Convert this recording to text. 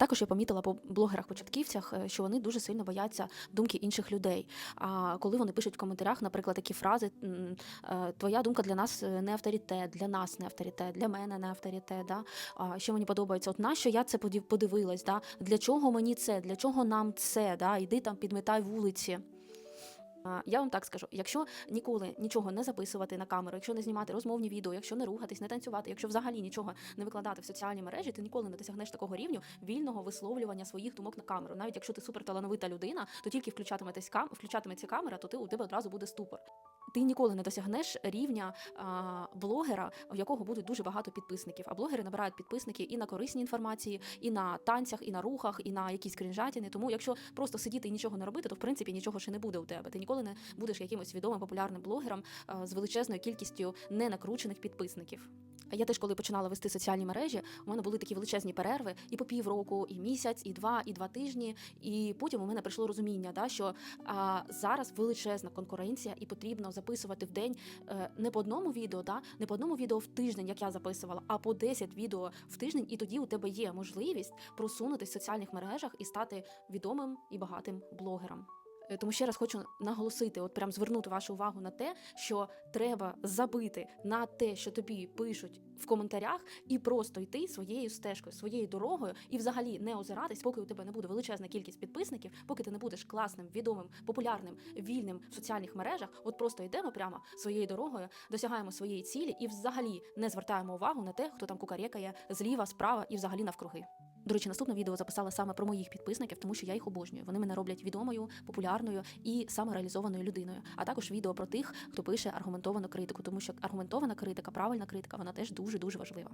Також я помітила по блогерах-початківцях, е, що вони дуже сильно бояться думки інших людей. А коли вони пишуть в коментарях, наприклад, такі фрази: е, Твоя думка для нас е, не авторитет, для нас не авторитет, для мене не авторитет. Да? Що мені подобається? От нащо я це подивилась? Да? Для чого мені це? Для чого нам це? Да? Іди там, підметай вулиці. Я вам так скажу: якщо ніколи нічого не записувати на камеру, якщо не знімати розмовні відео, якщо не рухатись, не танцювати, якщо взагалі нічого не викладати в соціальні мережі, ти ніколи не досягнеш такого рівню вільного висловлювання своїх думок на камеру. Навіть якщо ти суперталановита людина, то тільки включатиметься камера, то ти у тебе одразу буде ступор. Ти ніколи не досягнеш рівня блогера, в якого будуть дуже багато підписників. А блогери набирають підписники і на корисні інформації, і на танцях, і на рухах, і на якісь крінжатіни. Тому якщо просто сидіти і нічого не робити, то в принципі нічого ще не буде у тебе. Ти ніколи не будеш якимось відомим популярним блогером з величезною кількістю ненакручених підписників. Я теж, коли починала вести соціальні мережі, у мене були такі величезні перерви і по півроку, і місяць, і два, і два тижні. І потім у мене прийшло розуміння, да, що а, зараз величезна конкуренція, і потрібно записувати в день е, не по одному відео, да, не по одному відео в тиждень, як я записувала, а по 10 відео в тиждень. І тоді у тебе є можливість просунутися в соціальних мережах і стати відомим і багатим блогером. Е, Тому ще раз хочу наголосити, от прям звернути вашу увагу на те, що треба забити на те, що тобі пишуть в коментарях, і просто йти своєю стежкою, своєю дорогою, і взагалі не озиратись, поки у тебе не буде величезна кількість підписників, поки ти не будеш класним, відомим, популярним, вільним в соціальних мережах. От просто йдемо прямо своєю дорогою, досягаємо своєї цілі і взагалі не звертаємо увагу на те, хто там кукарекає зліва, справа і взагалі навкруги. До речі, наступне відео записала саме про моїх підписників, тому що я їх обожнюю. Вони мене роблять відомою, популярною і самореалізованою людиною. А також відео про тих, хто пише аргументовану критику, тому що аргументована критика, правильна критика, вона теж дуже дуже важлива.